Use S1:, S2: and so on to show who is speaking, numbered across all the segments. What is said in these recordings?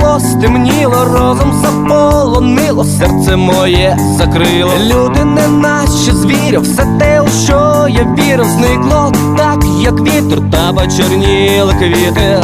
S1: зайшло, стемніло, розум заполонило, серце моє закрило. Люди не наче звірів, все те, у що я вірив, зникло так, як вітер, та почерніли квіти.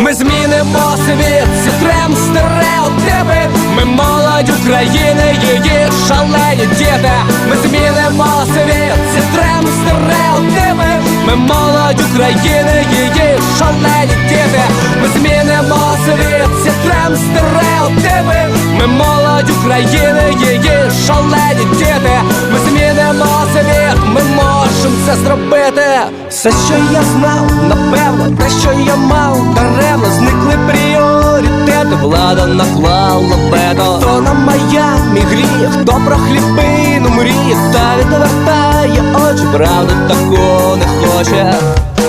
S1: Ми змінимо світ, зітрем стереотипи Ми молодь України, її шалені діти Ми змінимо світ, зітрем стереотипи Ми молодь України, її шалені діти Ми змінимо світ, зітрем стереотипи Ми молодь України, її шалені діти. Ми змінимо світ, ми можемо це зробити. Все, що я знав, напевно, те, що я мав, даремно зникли пріоритети, влада наклала вето. Хто на Майамі гріє, хто про хлібину мріє, та відвертає очі, правда такого не хоче.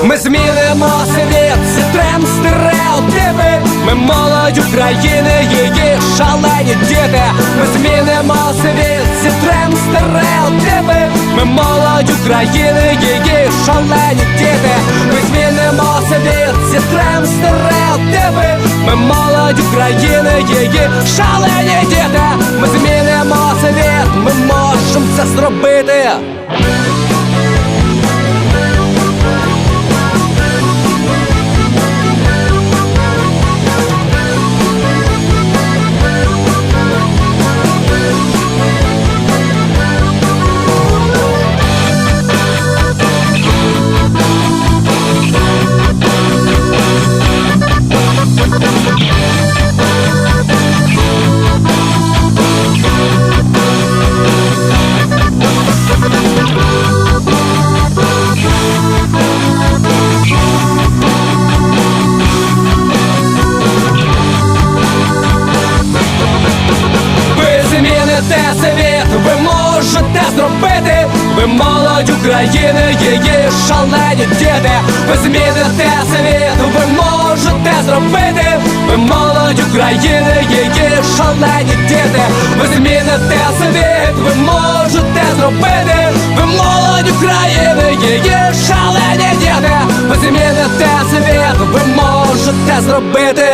S1: Ми змінимо світ, зітрем стереотипи Ми молодь України, її шалені діти. Ми змінимо світ, зітрем стереотипи Ми молодь України, її шалені діти. Ми змінимо світ, зітрем стереотипи Ми молодь України, її шалені діти. Ми змінимо світ, ми можемо це зробити ви молодь України, її шалені діти, ви зміните світ, ви можете зробити, ви молодь України, її шалені діти, ви зміните світ, ви можете зробити, ви молодь України, її шалені діти, ви зміните світ, ви можете зробити.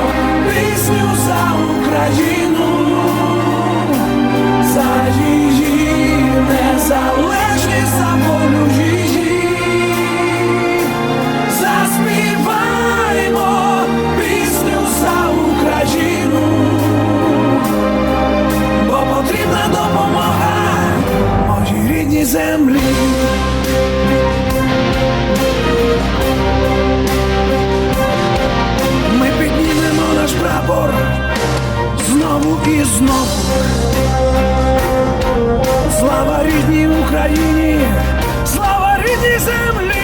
S2: рідній Україні, слава рідній землі.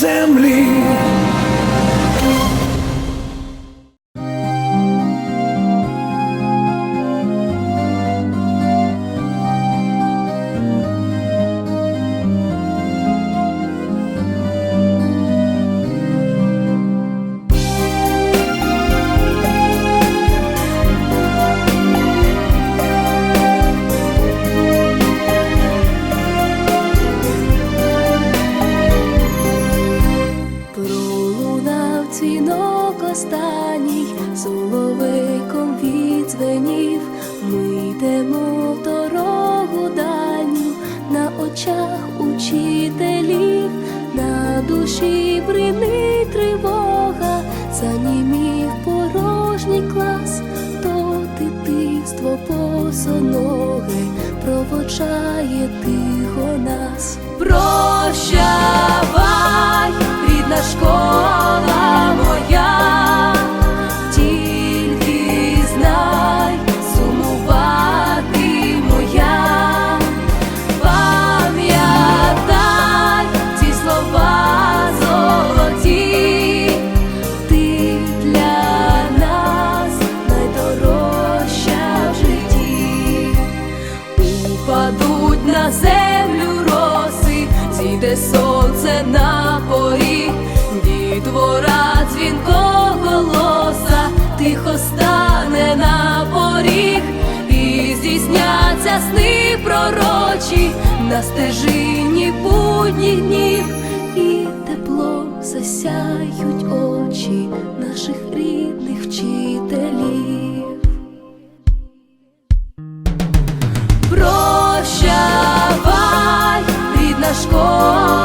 S2: Землі.
S3: Дзвінок останній, соловейком відзвенів. Ми йдемо в дорогу дальню, на очах учителів, на душі бринить тривога, занімів порожній клас, то дитинство босоноге проводжає тихо нас. Прощавай, рідна школа на поріг, дітвора дзвінко голоса, тихо стане на поріг, і здійсняться сни пророчі на стежині будніх днів, і теплом засяють очі наших рідних вчителів. Прощавай, рідна школа.